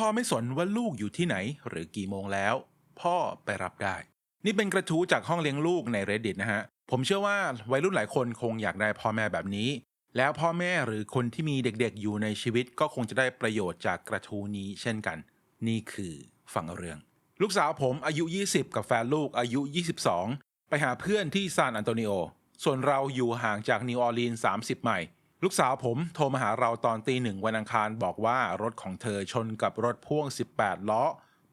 พ่อไม่สนว่าลูกอยู่ที่ไหนหรือกี่โมงแล้ว พ่อไปรับได้ นี่เป็นกระทู้จากห้องเลี้ยงลูกใน reddit นะฮะ ผมเชื่อว่าวัยรุ่นหลายคนคงอยากได้พ่อแม่แบบนี้ แล้วพ่อแม่หรือคนที่มีเด็กๆอยู่ในชีวิตก็คงจะได้ประโยชน์จากกระทู้นี้เช่นกัน นี่คือฟังเรื่อง ลูกสาวผมอายุ 20 กับแฟนลูกอายุ 22 ไปหาเพื่อนที่ซานอันโตนิโอ ส่วนเราอยู่ห่างจากนิวออร์ลีนส์30 ไมล์ ลูกสาวผมโทรมาหาเราตอนตีหนึ่งวันอังคารบอกว่ารถของเธอชนกับรถพ่วง 18 ล้อ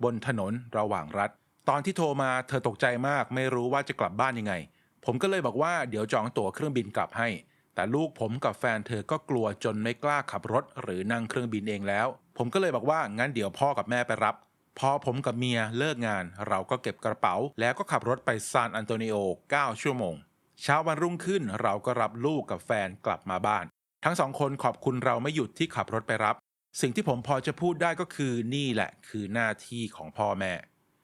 บนถนนระหว่างรัฐ ตอนที่โทรมาเธอตกใจมาก ไม่รู้ว่าจะกลับบ้านยังไง ผมก็เลยบอกว่าเดี๋ยวจองตั๋วเครื่องบินกลับให้ แต่ลูกผมกับแฟนเธอก็กลัวจนไม่กล้าขับรถ หรือนั่งเครื่องบินเองแล้ว ผมก็เลยบอกว่างั้นเดี๋ยวพ่อกับแม่ไปรับ พอผมกับเมียเลิกงาน เราก็เก็บกระเป๋า แล้วก็ขับรถไปซานอันโตนิโอ 9 ชั่วโมงเช้าวันรุ่งขึ้นเราก็รับลูกกับแฟนกลับมาบ้าน ทั้งสองคนขอบคุณเราไม่หยุดที่ขับรถไปรับ สิ่งที่ผมพอจะพูดได้ก็คือนี่แหละคือหน้าที่ของพ่อแม่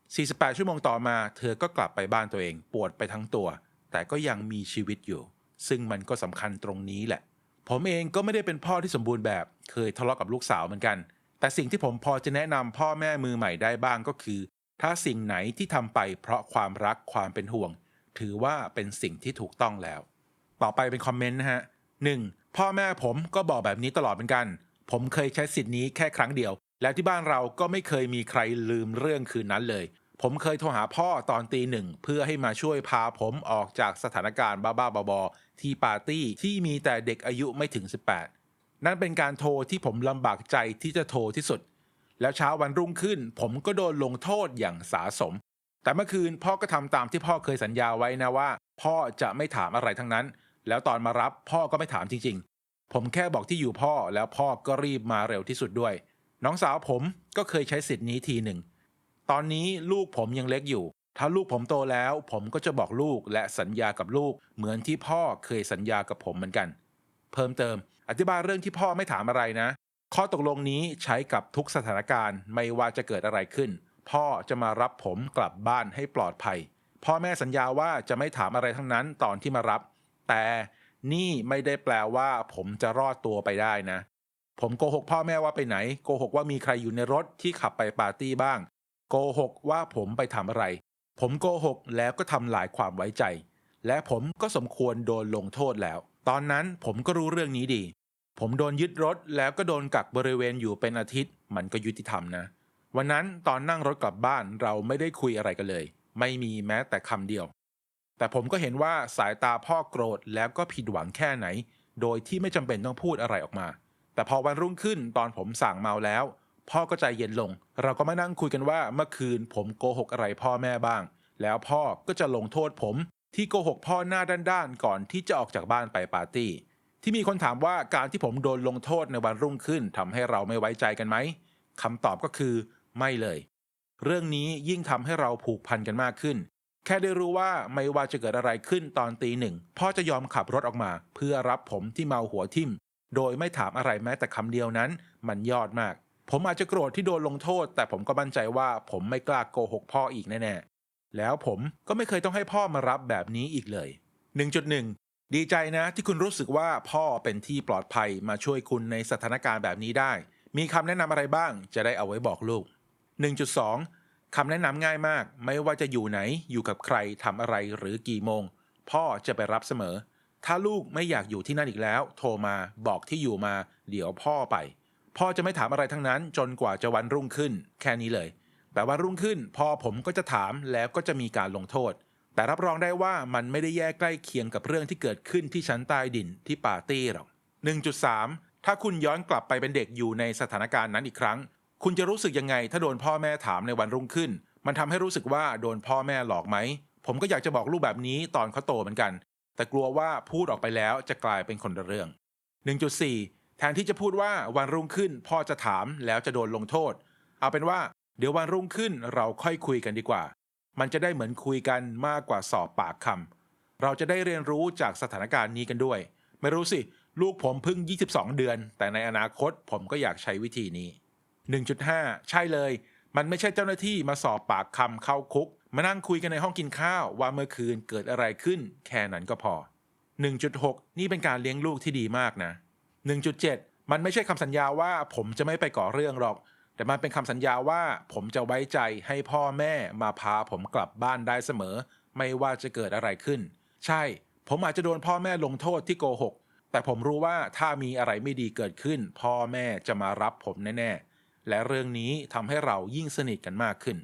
48 ชั่วโมงต่อมา เธอก็กลับไปบ้านตัวเองปวดไปทั้งตัว แต่ก็ยังมีชีวิตอยู่ ซึ่งมันก็สำคัญตรงนี้แหละ ผมเองก็ไม่ได้เป็นพ่อที่สมบูรณ์แบบ เคยทะเลาะกับลูกสาวเหมือนกัน แต่สิ่งที่ผมพอจะแนะนำพ่อแม่มือใหม่ได้บ้างก็คือ ถ้าสิ่งไหนที่ทำไปเพราะความรักความเป็นห่วง ถือว่าเป็นสิ่งที่ถูกต้องแล้ว ต่อไปเป็นคอมเมนต์นะฮะ 1. พ่อแม่ผมก็บอกแบบนี้ตลอดเหมือนกัน ผมเคยใช้สิทธิ์นี้แค่ครั้งเดียว แล้วที่บ้านเราก็ไม่เคยมีใครลืมเรื่องคืนนั้นเลย ผมเคยโทรหาพ่อตอนตีหนึ่งเพื่อให้มาช่วยพาผมออกจากสถานการณ์บ้าๆบอๆที่ปาร์ตี้ที่มีแต่เด็กอายุไม่ถึง 18 นั่นเป็นการโทรที่ผมลำบากใจที่จะโทรที่สุด แล้วเช้าวันรุ่งขึ้น ผมก็โดนลงโทษอย่างสาสม แต่เมื่อคืนพ่อก็ทำตามที่พ่อเคยสัญญาไว้นะว่า พ่อจะไม่ถามอะไรทั้งนั้น แล้วตอนมารับพ่อก็ไม่ถามจริงๆ ผมแค่บอกที่อยู่พ่อแล้วพ่อก็รีบมาเร็วที่สุดด้วย น้องสาวผมก็เคยใช้สิทธิ์นี้ทีหนึ่ง ตอนนี้ลูกผมยังเล็กอยู่ ถ้าลูกผมโตแล้วผมก็จะบอกลูกและสัญญากับลูก เหมือนที่พ่อเคยสัญญากับผมเหมือนกัน เพิ่มเติม อธิบายเรื่องที่พ่อไม่ถามอะไรนะ ข้อตกลงนี้ใช้กับทุกสถานการณ์ไม่ว่าจะเกิดอะไรขึ้น พ่อจะมารับผมกลับบ้านให้ปลอดภัยพ่อแม่สัญญาว่าจะไม่ถามอะไรทั้งนั้นตอนที่มารับ แต่นี่ไม่ได้แปลว่าผมจะรอดตัวไปได้นะ ผมโกหกพ่อแม่ว่าไปไหน โกหกว่ามีใครอยู่ในรถที่ขับไปปาร์ตี้บ้าง โกหกว่าผมไปทำอะไร ผมโกหกแล้วก็ทำลายความไว้ใจ และผมก็สมควรโดนลงโทษแล้ว ตอนนั้นผมก็รู้เรื่องนี้ดี ผมโดนยึดรถแล้วก็โดนกักบริเวณอยู่เป็นอาทิตย์ มันก็ยุติธรรมนะ วันนั้นตอนนั่งรถกลับบ้านเราไม่ได้คุยอะไรกันเลย ไม่มีแม้แต่คำเดียว แต่ผมก็เห็นว่าสายตาพ่อโกรธแล้วก็ผิดหวังแค่ไหน โดยที่ไม่จำเป็นต้องพูดอะไรออกมา แต่พอวันรุ่งขึ้นตอนผมสั่งเมาแล้ว พ่อก็ใจเย็นลง เราก็มานั่งคุยกันว่าเมื่อคืนผมโกหกอะไรพ่อแม่บ้าง แล้วพ่อก็จะลงโทษผม ที่โกหกพ่อหน้าด้านๆก่อนที่จะออกจากบ้านไปปาร์ตี้ ที่มีคนถามว่าการที่ผมโดนลงโทษในวันรุ่งขึ้นทำให้เราไม่ไว้ใจกันไหมคำตอบก็คือ ไม่เลย เรื่องนี้ยิ่งทำให้เราผูกพันกันมากขึ้น ค่ได้รู้ว่าไม่ว่าจะเกิดอะไรขึ้นตอนตีหนึ่งพ่อจะยอมขับรถออกมา เพื่อรับผมที่เมาหัวทิ่ม โดยไม่ถามอะไรแม้แต่คำเดียวนั้น มันยอดมาก ผมอาจจะโกรธที่โดนลงโทษ แต่ผมก็มั่นใจว่าผมไม่กล้าโกหกพ่ออีกแน่ๆแล้วผมก็ไม่เคยต้องให้พ่อมารับแบบนี้อีกเลย 1.1 ดีใจนะที่คุณรู้สึกว่าพ่อเป็นที่ปลอดภัยมาช่วยคุณในสถานการณ์แบบนี้ได้ มีคำแนะนำอะไรบ้าง จะได้เอาไว้บอกลูก 1.2 คำแนะนำง่ายมาก ไม่ว่าจะอยู่ไหนอยู่กับใครทำอะไรหรือกี่โมง พ่อจะไปรับเสมอ ถ้าลูกไม่อยากอยู่ที่นั่นอีกแล้ว โทรมาบอกที่อยู่มา เดี๋ยวพ่อไป พ่อจะไม่ถามอะไรทั้งนั้น จนกว่าจะวันรุ่งขึ้น แค่นี้เลย แต่วันรุ่งขึ้น พ่อผมก็จะถามแล้วก็จะมีการลงโทษ แต่รับรองได้ว่ามันไม่ได้แย่ใกล้เคียงกับเรื่องที่เกิดขึ้นที่ชั้นใต้ดินที่ปาร์ตี้หรอก 1.3 ถ้าคุณย้อนกลับไปเป็นเด็กอยู่ในสถานการณ์นั้นอีกครั้ง คุณจะรู้สึกยังไงถ้าโดนพ่อแม่ถามในวันรุ่งขึ้น มันทำให้รู้สึกว่าโดนพ่อแม่หลอกไหม ผมก็อยากจะบอกลูกแบบนี้ตอนเขาโตเหมือนกัน แต่กลัวว่าพูดออกไปแล้วจะกลายเป็นคนละเรื่อง 1.4 แทนที่จะพูดว่าวันรุ่งขึ้นพ่อจะถามแล้วจะโดนลงโทษ เอาเป็นว่าเดี๋ยววันรุ่งขึ้นเราค่อยคุยกันดีกว่า มันจะได้เหมือนคุยกันมากกว่าสอบปากคำเราจะได้เรียนรู้จากสถานการณ์นี้กันด้วย ไม่รู้สิ ลูกผมเพิ่ง 22 เดือน แต่ในอนาคตผมก็อยากใช้วิธีนี้ 1.5 ใช่เลย มันไม่ใช่เจ้าหน้าที่มาสอบปากคำเข้าคุก มานั่งคุยกันในห้องกินข้าวว่าเมื่อคืนเกิดอะไรขึ้น แค่นั้นก็พอ 1.6 นี่เป็นการเลี้ยงลูกที่ดีมากนะ 1.7 มันไม่ใช่คำสัญญาว่าผมจะไม่ไปก่อเรื่องหรอก แต่มันเป็นคำสัญญาว่าผมจะไว้ใจให้พ่อแม่มาพาผมกลับบ้านได้เสมอ ไม่ว่าจะเกิดอะไรขึ้น ใช่ ผมอาจจะโดนพ่อแม่ลงโทษที่โกหกแต่ผมรู้ว่าถ้ามีอะไรไม่ดีเกิดขึ้น พ่อแม่จะมารับผมแน่ ๆ และเรื่องนี้ทำให้เรายิ่งสนิทกันมากขึ้น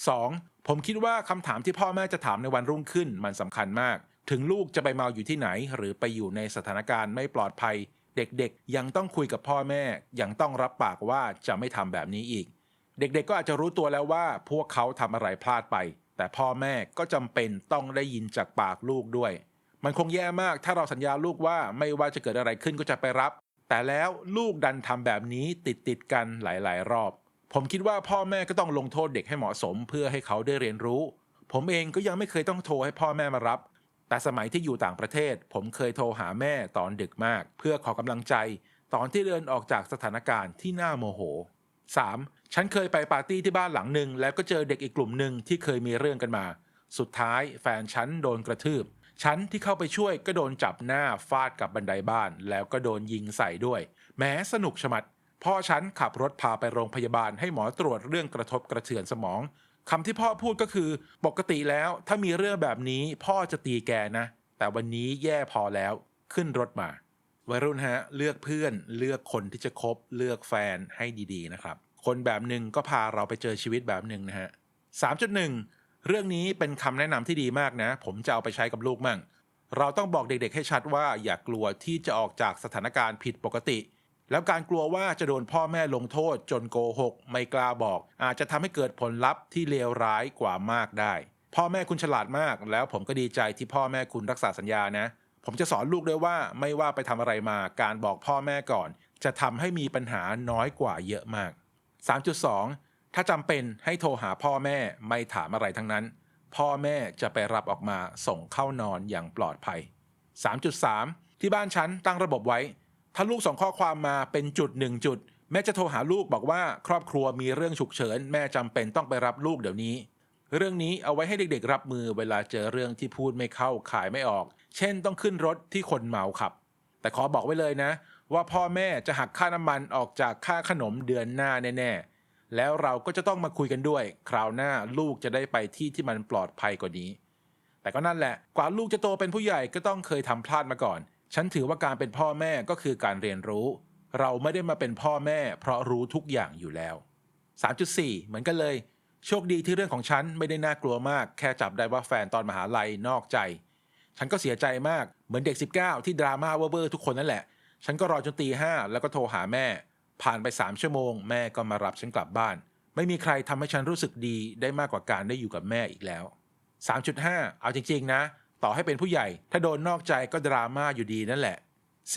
2. ผมคิดว่าคำถามที่พ่อแม่จะถามในวันรุ่งขึ้นมันสำคัญมาก ถึงลูกจะไปเมาอยู่ที่ไหน หรือไปอยู่ในสถานการณ์ไม่ปลอดภัย เด็กๆ ยังต้องคุยกับพ่อแม่ ยังต้องรับปากว่าจะไม่ทำแบบนี้อีก เด็กๆ ก็อาจจะรู้ตัวแล้วว่าพวกเขาทำอะไรพลาดไป แต่พ่อแม่ก็จำเป็นต้องได้ยินจากปากลูกด้วย มันคงแย่มากถ้าเราสัญญาลูกว่าไม่ว่าจะเกิดอะไรขึ้นก็จะไปรับ แต่แล้วลูกดันทำแบบนี้ติดติดๆกันหลาย ๆ รอบ ผมคิดว่าพ่อแม่ก็ต้องลงโทษเด็กให้เหมาะสม เพื่อให้เขาได้เรียนรู้ ผมเองก็ยังไม่เคยต้องโทรให้พ่อแม่มารับ แต่สมัยที่อยู่ต่างประเทศ ผมเคยโทรหาแม่ตอนดึกมาก เพื่อขอกำลังใจ ตอนที่เดินออกจากสถานการณ์ที่น่าโมโห 3. ฉันเคยไปปาร์ตี้ที่บ้านหลังหนึ่งแล้วก็เจอเด็กอีกกลุ่มหนึ่งที่เคยมีเรื่องกันมา สุดท้ายแฟนฉันโดนกระทืบ ฉันที่เข้าไปช่วยก็โดนจับหน้าฟาดกับบันไดบ้าน แล้วก็โดนยิงใส่ด้วย แม้สนุกชะมัดพ่อฉันขับรถพาไปโรงพยาบาลให้หมอตรวจเรื่องกระทบกระเทือนสมองคำที่พ่อพูดก็คือ ปกติแล้วถ้ามีเรื่องแบบนี้พ่อจะตีแกนะ แต่วันนี้แย่พอแล้วขึ้นรถมาวัยรุ่นฮะ เลือกเพื่อนเลือกคนที่จะคบ เลือกแฟนให้ดีๆนะครับ คนแบบหนึ่งก็พาเราไปเจอชีวิตแบบหนึ่งนะฮะ 3.1 เรื่องนี้เป็นคำแนะนำที่ดีมากนะ ผมจะเอาไปใช้กับลูกมั่ง เราต้องบอกเด็กๆให้ชัดว่าอย่ากลัวที่จะออกจากสถานการณ์ผิดปกติ แล้วการกลัวว่าจะโดนพ่อแม่ลงโทษจนโกหก ไม่กล้าบอก อาจจะทำให้เกิดผลลัพธ์ที่เลวร้ายกว่ามากได้ พ่อแม่คุณฉลาดมาก แล้วผมก็ดีใจที่พ่อแม่คุณรักษาสัญญานะ ผมจะสอนลูกด้วยว่าไม่ว่าไปทำอะไรมา การบอกพ่อแม่ก่อน จะทำให้มีปัญหาน้อยกว่าเยอะมาก 3.2 ถ้าจำเป็นให้โทรหาพ่อแม่ไม่ถามอะไรทั้งนั้น พ่อแม่จะไปรับออกมาส่งเข้านอนอย่างปลอดภัย 3.3 ที่บ้านฉันตั้งระบบไว้ ถ้าลูกส่งข้อความมาเป็นจุดหนึ่งจุด แม่จะโทรหาลูกบอกว่าครอบครัวมีเรื่องฉุกเฉิน แม่จำเป็นต้องไปรับลูกเดี๋ยวนี้ เรื่องนี้เอาไว้ให้เด็กๆ รับมือเวลาเจอเรื่องที่พูดไม่เข้าขายไม่ออก เช่นต้องขึ้นรถที่คนเมาขับ แต่ขอบอกไว้เลยนะ ว่าพ่อแม่จะหักค่าน้ำมันออกจากค่าขนมเดือนหน้าแน่ๆ แล้วเราก็จะต้องมาคุยกันด้วย คราวหน้าลูกจะได้ไปที่ที่มันปลอดภัยกว่านี้ แต่ก็นั่นแหละ กว่าลูกจะโตเป็นผู้ใหญ่ก็ต้องเคยทำพลาดมาก่อน ฉันถือว่าการเป็นพ่อแม่ก็คือการเรียนรู้ เราไม่ได้มาเป็นพ่อแม่ เพราะรู้ทุกอย่างอยู่แล้ว 3.4 เหมือนกันเลย โชคดีที่เรื่องของฉันไม่ได้น่ากลัวมาก แค่จับได้ว่าแฟนตอนมหาลัยนอกใจ ฉันก็เสียใจมากเหมือนเด็ก 19 ที่ดราม่าเวอร์ทุกคนนั่นแหละ ฉันก็รอจนตีห้าแล้วก็โทรหาแม่ ผ่านไป3ชั่วโมงแม่ก็มารับฉันกลับบ้าน ไม่มีใครทำให้ฉันรู้สึกดีได้มากกว่าการได้อยู่กับแม่อีกแล้ว 3.5 เอาจริงๆนะ ต่อให้เป็นผู้ใหญ่ ถ้าโดนนอกใจก็ดราม่าอยู่ดีนั่นแหละ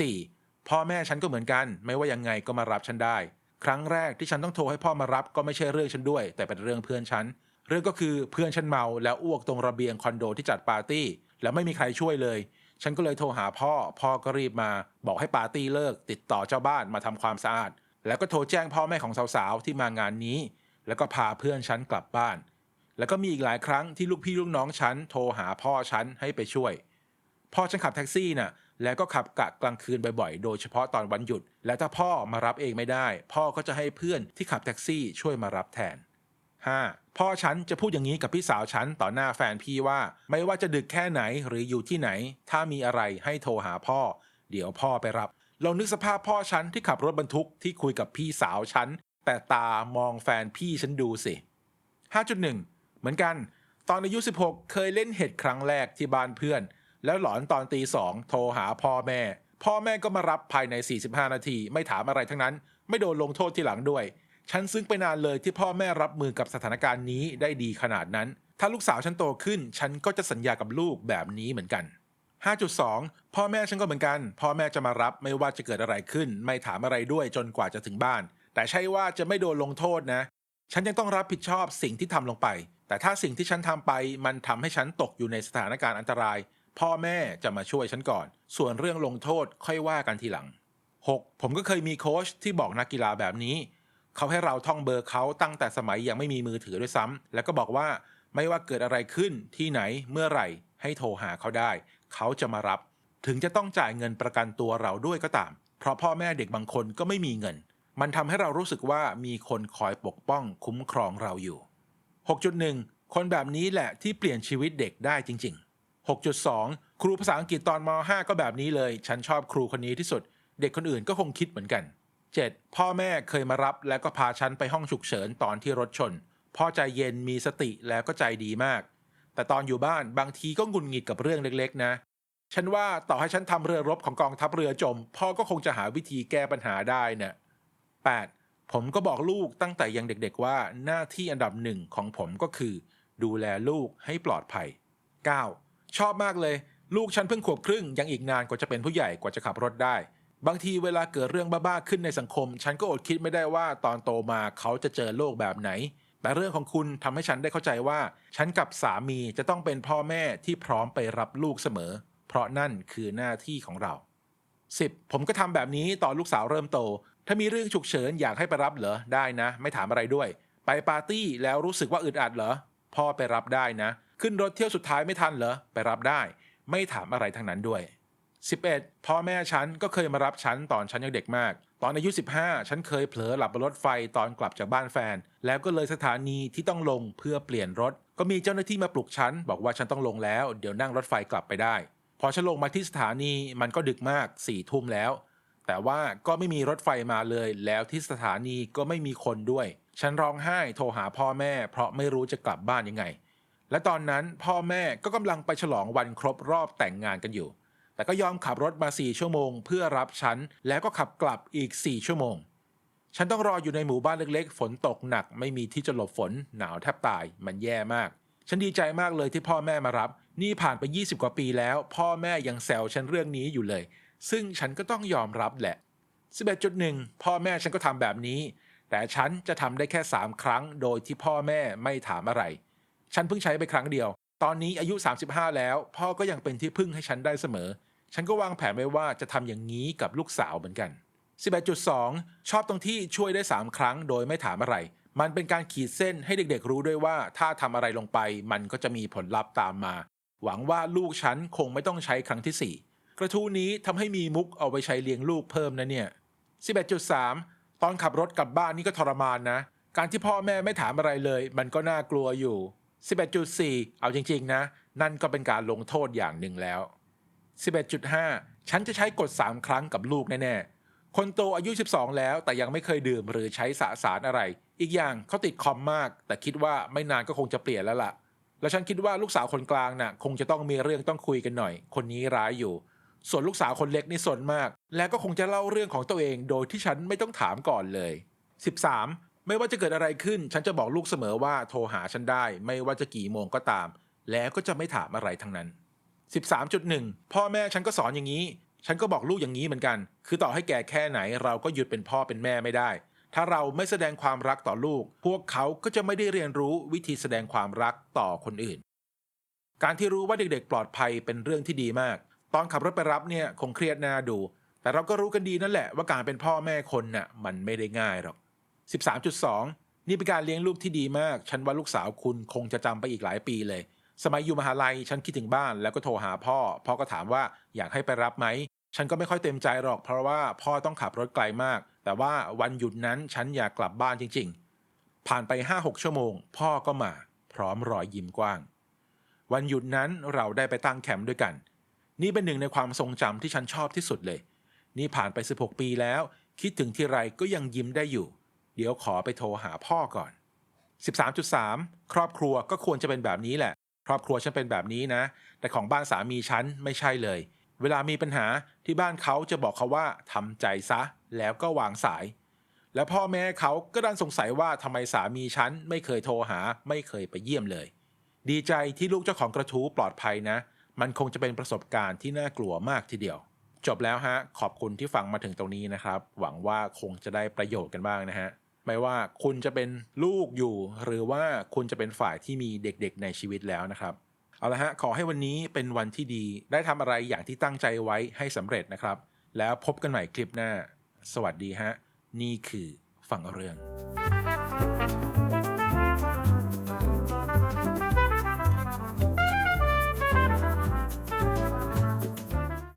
4. พ่อแม่ฉันก็เหมือนกัน ไม่ว่ายังไงก็มารับฉันได้ ครั้งแรกที่ฉันต้องโทรให้พ่อมารับก็ไม่ใช่เรื่องฉันด้วย แต่เป็นเรื่องเพื่อนฉัน เรื่องก็คือเพื่อนฉันเมาแล้วอ้วกตรงระเบียงคอนโดที่จัดปาร์ตี้ แล้วไม่มีใครช่วยเลย ฉันก็เลยโทรหาพ่อ พ่อก็รีบมา บอกให้ปาร์ตี้เลิก ติดต่อเจ้าบ้านมาทำความสะอาด แล้วก็โทรแจ้งพ่อแม่ของสาวๆที่มางานนี้ แล้วก็พาเพื่อนฉันกลับบ้าน แล้วก็มีอีกหลายครั้งที่ลูกพี่ลูกน้องฉันโทรหาพ่อฉันให้ไปช่วย พ่อฉันขับแท็กซี่น่ะแล้วก็ขับกะกลางคืนบ่อยๆ โดยเฉพาะตอนวันหยุด และถ้าพ่อมารับเองไม่ได้ พ่อก็จะให้เพื่อนที่ขับแท็กซี่ช่วยมารับแทน 5. พ่อฉันจะพูดอย่างนี้กับพี่สาวฉันต่อหน้าแฟนพี่ว่า ไม่ว่าจะดึกแค่ไหนหรืออยู่ที่ไหน ถ้ามีอะไรให้โทรหาพ่อ เดี๋ยวพ่อไปรับ ลองนึกสภาพพ่อฉันที่ขับรถบรรทุกที่คุยกับพี่สาวฉัน แต่ตามองแฟนพี่ฉันดูสิ 5.1 เหมือนกัน ตอนอายุ 16 เคยเล่นเห็ดครั้งแรกที่บ้านเพื่อน แล้วหลอนตอนตีสองโทรหาพ่อแม่ พ่อแม่ก็มารับภายใน 45 นาที ไม่ถามอะไรทั้งนั้น ไม่โดนลงโทษที่หลังด้วย ฉันซึ้งไปนานเลยที่พ่อแม่รับมือกับสถานการณ์นี้ได้ดีขนาดนั้น ถ้าลูกสาวฉันโตขึ้น ฉันก็จะสัญญากับลูกแบบนี้เหมือนกัน 5.2 พ่อแม่ฉันก็เหมือนกัน พ่อแม่จะมารับไม่ว่าจะเกิดอะไรขึ้น ไม่ถามอะไรด้วยจนกว่าจะถึงบ้าน แต่ใช่ว่าจะไม่โดนลงโทษนะ ฉันยังต้องรับผิดชอบสิ่งที่ทำลงไป แต่ถ้าสิ่งที่ฉันทำไป มันทำให้ฉันตกอยู่ในสถานการณ์อันตราย พ่อแม่จะมาช่วยฉันก่อน ส่วนเรื่องลงโทษค่อยว่ากันทีหลัง 6. ผมก็เคยมีโค้ชที่บอกนักกีฬาแบบนี้ เขาให้เราท่องเบอร์เขาตั้งแต่สมัยยังไม่มีมือถือด้วยซ้ำแล้วก็บอกว่าไม่ว่าเกิดอะไรขึ้นที่ไหนเมื่อไหร่ให้โทรหาเขาได้ เขาจะมารับ ถึงจะต้องจ่ายเงินประกันตัวเราด้วยก็ตาม เพราะพ่อแม่เด็กบางคนก็ไม่มีเงิน มันทำให้เรารู้สึกว่ามีคนคอยปกป้องคุ้มครองเราอยู่ 6.1 คนแบบนี้แหละที่เปลี่ยนชีวิตเด็กได้จริง ๆ 6.2 ครูภาษาอังกฤษตอนม .5 ก็แบบนี้เลย ฉันชอบครูคนนี้ที่สุด เด็กคนอื่นก็คงคิดเหมือนกัน 7. พ่อแม่เคยมารับแล้วก็พาฉันไปห้องฉุกเฉินตอนที่รถชน พ่อใจเย็นมีสติแล้วก็ใจดีมาก แต่ตอนอยู่บ้านบางทีก็งุนงิดกับเรื่องเล็กๆ นะ ฉันว่าต่อให้ฉันทำเรือรบของกองทัพเรือจม พ่อก็คงจะหาวิธีแก้ปัญหาได้นะ 8. ผมก็บอกลูกตั้งแต่ยังเด็กๆว่าหน้าที่อันดับหนึ่งของผมก็คือ ดูแลลูกให้ปลอดภัย 9. ชอบมากเลย ลูกฉันเพิ่งขวบครึ่งยังอีกนานกว่าจะเป็นผู้ใหญ่กว่าจะขับรถได้ บางทีเวลาเกิดเรื่องบ้าๆขึ้นในสังคม ฉันก็อดคิดไม่ได้ว่าตอนโตมาเขาจะเจอโลกแบบไหน แต่เรื่องของคุณทำให้ฉันได้เข้าใจว่า ฉันกับสามีจะต้องเป็นพ่อแม่ที่พร้อมไปรับลูกเสมอ เพราะนั่นคือหน้าที่ของเรา 10. ผมก็ทำแบบนี้ตอนลูกสาวเริ่มโต ถ้ามีเรื่องฉุกเฉินอยากให้ไปรับเหรอได้นะ ไม่ถามอะไรด้วย ไปปาร์ตี้แล้วรู้สึกว่าอึดอัดเหรอพ่อไปรับได้นะ ขึ้นรถเที่ยวสุดท้ายไม่ทันเหรอไปรับได้ ไม่ถามอะไรทั้งนั้นด้วย 11. พ่อแม่ฉันก็เคยมารับฉันตอนฉันยังเด็กมาก ตอนอายุ 15 ฉันเคยเผลอหลับบนรถไฟตอนกลับจากบ้านแฟน แล้วก็เลยสถานีที่ต้องลงเพื่อเปลี่ยนรถ ก็มีเจ้าหน้าที่มาปลุกฉัน บอกว่าฉันต้องลงแล้ว เดี๋ยวนั่งรถไฟกลับไปได้ พอฉันลงมาที่สถานีมันก็ดึกมากสี่ทุ่มแล้ว แต่ว่าก็ไม่มีรถไฟมาเลย แล้วที่สถานีก็ไม่มีคนด้วย ฉันร้องไห้โทรหาพ่อแม่ เพราะไม่รู้จะกลับบ้านยังไง และตอนนั้นพ่อแม่ก็กำลังไปฉลองวันครบรอบแต่งงานกันอยู่ แต่ก็ยอมขับรถมา4ชั่วโมง เพื่อรับฉัน แล้วก็ขับกลับอีก 4 ชั่วโมง ฉันต้องรออยู่ในหมู่บ้านเล็กๆ ฝนตกหนัก ไม่มีที่จะหลบฝน หนาวแทบตาย มันแย่มาก ฉันดีใจมากเลยที่พ่อแม่มารับ นี่ผ่านไป 20 กว่าปีแล้ว พ่อแม่ยังแซวฉันเรื่องนี้อยู่เลย ซึ่งฉันก็ต้องยอมรับแหละ 11.1 พ่อแม่ฉันก็ทำแบบนี้ แต่ฉันจะทำได้แค่ 3 ครั้ง โดยที่พ่อแม่ไม่ถามอะไร ฉันเพิ่งใช้ไปครั้งเดียว ตอนนี้อายุ 35 แล้ว พ่อก็ยังเป็นที่พึ่งให้ฉันได้เสมอ ฉันก็วางแผนไว้ว่าจะทำอย่างนี้กับลูกสาวเหมือนกัน 11.2 ชอบตรงที่ช่วยได้ 3 ครั้งโดยไม่ถามอะไร มันเป็นการขีดเส้นให้เด็กๆ รู้ด้วยว่าถ้าทำอะไรลงไป มันก็จะมีผลลัพธ์ตามมา หวังว่าลูกฉันคงไม่ต้องใช้ครั้งที่ 4 กระทู้นี้ทำให้มีมุกเอาไปใช้เลี้ยงลูกเพิ่มนะเนี่ย 11.3 ตอนขับรถกลับบ้านนี่ก็ทรมานนะ การที่พ่อแม่ไม่ถามอะไรเลย มันก็น่ากลัวอยู่ 11.4 เอาจริงๆนะ นั่นก็เป็นการลงโทษอย่างหนึ่งแล้ว 11.5 ฉันจะใช้กด 3 ครั้งกับลูกแน่ๆ คนโตอายุ 12 แล้วแต่ยังไม่เคยดื่มหรือใช้สสารอะไร อีกอย่างเขาติดคอมมาก แต่คิดว่าไม่นานก็คงจะเปลี่ยนแล้วล่ะ แล้วฉันคิดว่าลูกสาวคนกลางน่ะ คงจะต้องมีเรื่องต้องคุยกันหน่อย คนนี้ร้ายอยู่ ส่วนลูกสาวคนเล็กนี่สนมาก แล้วก็คงจะเล่าเรื่องของตัวเองโดยที่ฉันไม่ต้องถามก่อนเลย 13. ไม่ว่าจะเกิดอะไรขึ้น ฉันจะบอกลูกเสมอว่าโทรหาฉันได้ ไม่ว่าจะกี่โมงก็ตาม แล้วก็จะไม่ถามอะไรทั้งนั้น 13.1 พ่อแม่ฉันก็สอนอย่างนี้ ฉันก็บอกลูกอย่างนี้เหมือนกัน คือต่อให้แก่แค่ไหนเราก็หยุดเป็นพ่อเป็นแม่ไม่ได้ ถ้าเราไม่แสดงความรักต่อลูก พวกเขาก็จะไม่ได้เรียนรู้วิธีแสดงความรักต่อคนอื่น การที่รู้ว่าเด็กๆ ปลอดภัยเป็นเรื่องที่ดีมาก ตอนขับรถไปรับเนี่ยคงเครียดน่าดู แต่เราก็รู้กันดีนั่นแหละว่าการเป็นพ่อแม่คนน่ะมันไม่ได้ง่ายหรอก 13.2 นี่เป็นการเลี้ยงลูกที่ดีมาก ฉันว่าลูกสาวคุณคงจะจำไปอีกหลายปีเลย สมัยอยู่มหาลัยฉันคิดถึงบ้านแล้วก็โทรหาพ่อ พ่อก็ถามว่าอยากให้ไปรับไหม ฉันก็ไม่ค่อยเต็มใจหรอก เพราะว่าพ่อต้องขับรถไกลมาก แต่ว่าวันหยุดนั้นฉันอยากกลับบ้านจริง ๆ ผ่านไป5-6ชั่วโมง พ่อก็มา พร้อมรอยยิ้มกว้าง วันหยุดนั้นเราได้ไปตั้งแคมป์ด้วยกัน นี่เป็นหนึ่งในความทรงจำที่ฉันชอบที่สุดเลย นี่ผ่านไป16ปีแล้ว คิดถึงที่ไรก็ยังยิ้มได้อยู่ เดี๋ยวขอไปโทรหาพ่อก่อน 13.3 ครอบครัวก็ควรจะเป็นแบบนี้แหละ ครอบครัวฉันเป็นแบบนี้นะ แต่ของบ้านสามีฉันไม่ใช่เลย เวลามีปัญหาที่บ้านเขาจะบอกเขาว่าทำใจซะ แล้วก็วางสาย แล้วพ่อแม่เขาก็ดันสงสัยว่าทำไมสามีฉันไม่เคยโทรหา ไม่เคยไปเยี่ยมเลย ดีใจที่ลูกเจ้าของกระทู้ปลอดภัยนะ มันคงจะเป็นประสบการณ์ที่น่ากลัวมากทีเดียวจบแล้วฮะ ขอบคุณที่ฟังมาถึงตรงนี้นะครับ หวังว่าคงจะได้ประโยชน์กันบ้างนะฮะ ไม่ว่าคุณจะเป็นลูกอยู่ หรือว่าคุณจะเป็นฝ่ายที่มีเด็กๆในชีวิตแล้วนะครับ เอาละฮะขอให้วันนี้เป็นวันที่ดี ได้ทำอะไรอย่างที่ตั้งใจไว้ให้สำเร็จนะครับ แล้วพบกันใหม่คลิปหน้า สวัสดีฮะ นี่คือฟังเอาเรื่อง